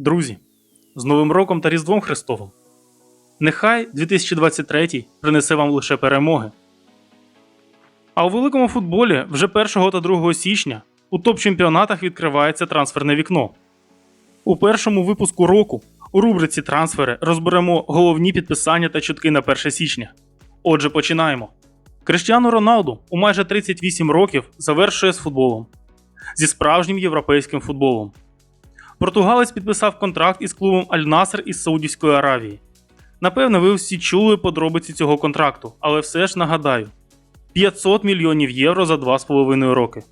Друзі, з Новим роком та Різдвом Христовим. Нехай 2023 принесе вам лише перемоги. А у великому футболі вже 1 та 2 січня у топ-чемпіонатах відкривається трансферне вікно. У першому випуску року у рубриці Трансфери розберемо головні підписання та чутки на 1 січня. Отже, починаємо. Криштіану Роналду у майже 38 років завершує з футболом зі справжнім європейським футболом. Португалець підписав контракт із клубом Аль-Наср із Саудівської Аравії. Напевне, ви всі чули подробиці цього контракту, але все ж нагадаю: 500 мільйонів євро за 2,5 роки.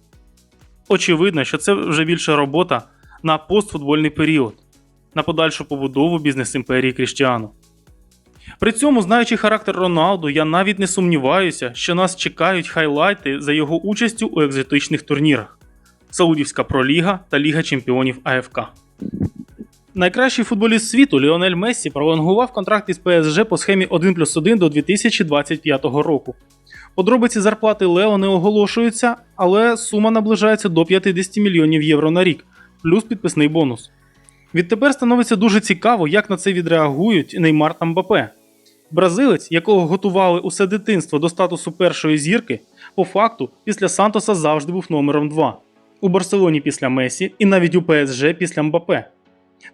Очевидно, що це вже більше робота на постфутбольний період, на подальшу побудову бізнес-імперії Кріштіану. При цьому, знаючи характер Роналду, я навіть не сумніваюся, що нас чекають хайлайти за його участю у екзотичних турнірах: Саудівська Проліга та Ліга Чемпіонів АФК. Найкращий футболіст світу Ліонель Мессі пролонгував контракт із ПСЖ по схемі 1 плюс 1 до 2025 року. Подробиці зарплати Лео не оголошуються, але сума наближається до 50 мільйонів євро на рік, плюс підписний бонус. Відтепер становиться дуже цікаво, як на це відреагують Неймар та Мбапе. Бразилець, якого готували усе дитинство до статусу першої зірки, по факту після Сантоса завжди був номером 2. У Барселоні після Месі і навіть у ПСЖ після Мбапе.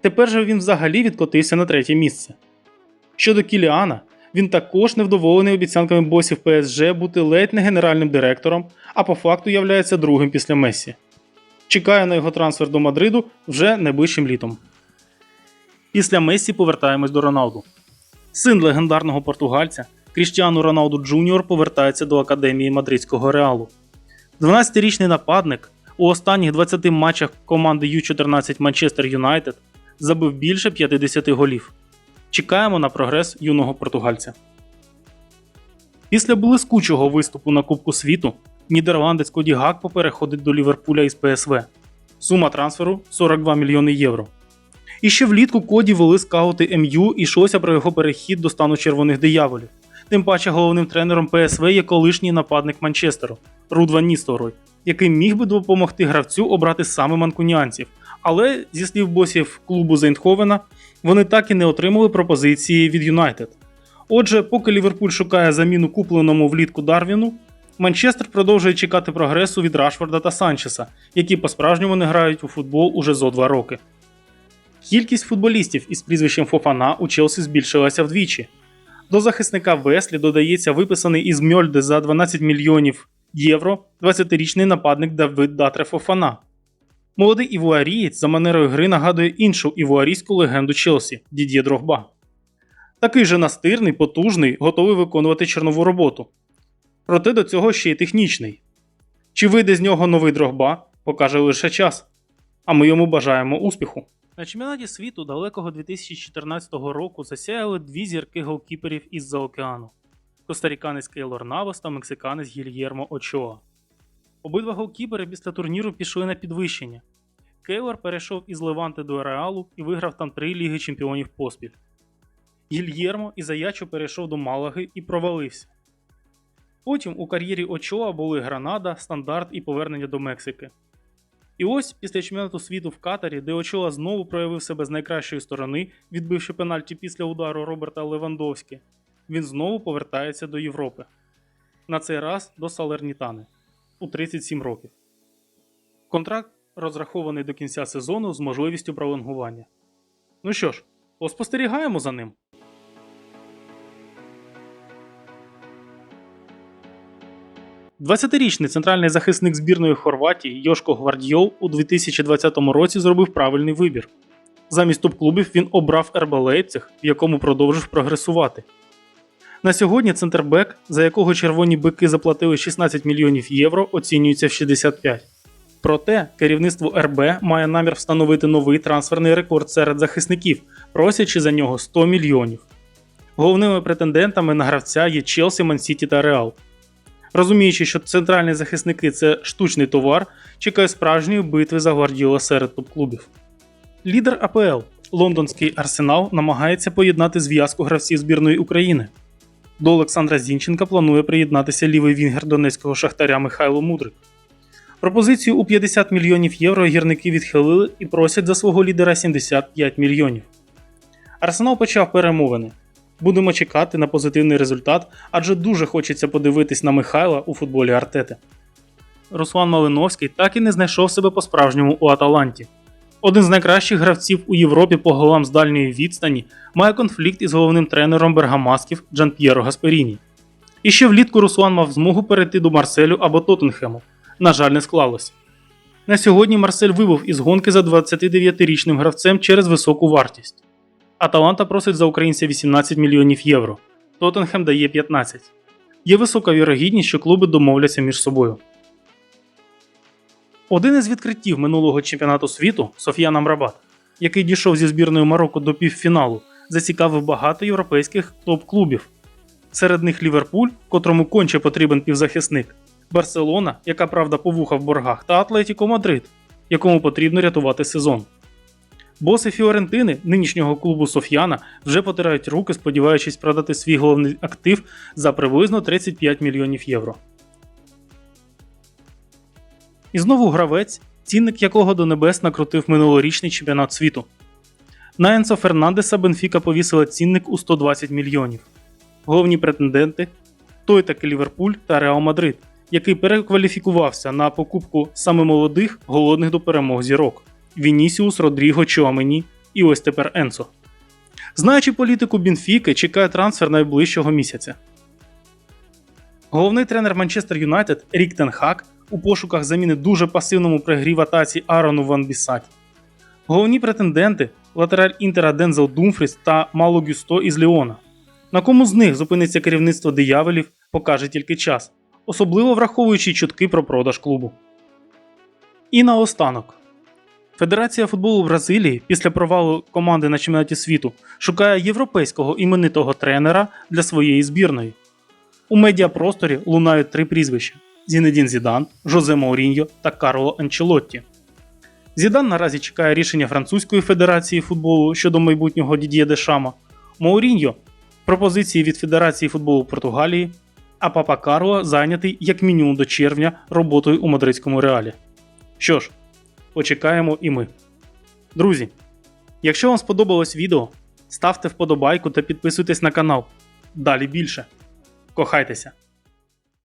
Тепер же він взагалі відкотився на третє місце. Щодо Кіліана, він також невдоволений обіцянками босів ПСЖ бути ледь не генеральним директором, а по факту являється другим після Месі. Чекає на його трансфер до Мадриду вже найближчим літом. Після Месі повертаємось до Роналду. Син легендарного португальця Кріштіану Роналду Джуніор повертається до академії мадридського реалу. 12-річний нападник у останніх 20 матчах команди U14 Манчестер Юнайтед забив більше 50 голів. Чекаємо на прогрес юного португальця. Після блискучого виступу на Кубку світу нідерландець Коді Гакпо переходить до Ліверпуля із ПСВ. Сума трансферу 42 мільйони євро. І ще влітку Коді вели скаути МЮ і йшлося про його перехід до стану червоних дияволів. Тим паче головним тренером ПСВ є колишній нападник Манчестеру Руд Ван Ністорой, який міг би допомогти гравцю обрати саме манкуніанців. Але, зі слів босів клубу Зейнтховена, вони так і не отримали пропозиції від Юнайтед. Отже, поки Ліверпуль шукає заміну купленому влітку Дарвіну, Манчестер продовжує чекати прогресу від Рашфорда та Санчеса, які по-справжньому не грають у футбол уже зо два роки. Кількість футболістів із прізвищем Фофана у Челсі збільшилася вдвічі. До захисника Веслі додається виписаний із Мьольде за 12 мільйонів євро 20-річний нападник Давид Датре Фофана. Молодий івуарієць за манерою гри нагадує іншу івуарійську легенду Челсі Дід'є Дрогба. Такий же настирний, потужний, готовий виконувати чорнову роботу. Проте до цього ще й технічний. Чи вийде з нього новий Дрогба, покаже лише час. А ми йому бажаємо успіху. На чемпіонаті світу далекого 2014 року засяяли дві зірки голкіперів із-за океану: костаріканець Кейлор Навас та мексиканець Гільєрмо Очоа. Обидва голкіпери після турніру пішли на підвищення. Кейлор перейшов із Леванти до Реалу і виграв там три ліги чемпіонів поспіль. Гільєрмо із Аячо перейшов до Малаги і провалився. Потім у кар'єрі Очоа були Гранада, стандарт і повернення до Мексики. І ось після чемпіонату світу в Катарі, де Очоа знову проявив себе з найкращої сторони, відбивши пенальті після удару Роберта Левандовські, він знову повертається до Європи. На цей раз до Салернітани у 37 років. Контракт розрахований до кінця сезону з можливістю пролонгування. Ну що ж, поспостерігаємо за ним. Двадцятирічний центральний захисник збірної Хорватії Йошко Гвардіол у 2020 році зробив правильний вибір. Замість топ-клубів він обрав РБ Лейпциг, в якому продовжив прогресувати. На сьогодні центрбек, за якого червоні бики заплатили 16 мільйонів євро, оцінюється в 65. Проте керівництво РБ має намір встановити новий трансферний рекорд серед захисників, просячи за нього 100 мільйонів. Головними претендентами на гравця є Челсі, Мансіті та Реал. Розуміючи, що центральні захисники це штучний товар, чекає справжньої битви за Гвардіола серед топ-клубів. Лідер АПЛ лондонський арсенал намагається поєднати зв'язку гравців збірної України. До Олександра Зінченка планує приєднатися лівий вінгер донецького шахтаря Михайло Мудрик. Пропозицію у 50 мільйонів євро гірники відхилили і просять за свого лідера 75 мільйонів. Арсенал почав перемовини. Будемо чекати на позитивний результат, адже дуже хочеться подивитись на Михайла у футболі Артети. Руслан Малиновський так і не знайшов себе по-справжньому у Аталанті. Один з найкращих гравців у Європі по голам з дальньої відстані має конфлікт із головним тренером Бергамасків Джан П'єро Гасперіні. І ще влітку Руслан мав змогу перейти до Марселю або Тоттенхему. На жаль, не склалось. На сьогодні Марсель вибув із гонки за 29-річним гравцем через високу вартість. Аталанта просить за українця 18 мільйонів євро. Тоттенхем дає 15. Є висока вірогідність, що клуби домовляться між собою. Один із відкриттів минулого чемпіонату світу Софіян Амрабат, який дійшов зі збірною Марокко до півфіналу, зацікавив багато європейських топ-клубів. Серед них Ліверпуль, котрому конче потрібен півзахисник, Барселона, яка правда повуха в боргах, та Атлетіко Мадрид, якому потрібно рятувати сезон. Боси Фіорентини, нинішнього клубу Соф'яна, вже потирають руки, сподіваючись продати свій головний актив за приблизно 35 мільйонів євро. І знову гравець, цінник якого до небес накрутив минулорічний чемпіонат світу. На Енсо Фернандеса Бенфіка повісила цінник у 120 мільйонів. Головні претенденти той таки Ліверпуль та Реал Мадрид, який перекваліфікувався на покупку саме молодих, голодних до перемог зірок Вінісіус, Родріго, Чуамені і ось тепер Енсо. Знаючи політику Бенфіки, чекає трансфер найближчого місяця. Головний тренер Манчестер Юнайтед Рік Тенхак у пошуках заміни дуже пасивному при атаці Арону Ван Бісаті. Головні претенденти латераль Інтера Дензел Думфріс та Мало Гюсто із Ліона. На кому з них зупиниться керівництво дияволів, покаже тільки час, особливо враховуючи чутки про продаж клубу. І наостанок. Федерація футболу Бразилії після провалу команди на чемпіонаті світу шукає європейського іменитого тренера для своєї збірної. У медіапросторі лунають три прізвища: Зінедін Зідан, Жозе Мауріньо та Карло Анчелотті. Зідан наразі чекає рішення Французької федерації футболу щодо майбутнього Дід'є Дешама, Мауріньо пропозиції від Федерації футболу Португалії, а папа Карло зайнятий як мінімум до червня роботою у мадридському реалі. Що ж, почекаємо і ми. Друзі, якщо вам сподобалось відео, ставте вподобайку та підписуйтесь на канал. Далі більше. Кохайтеся!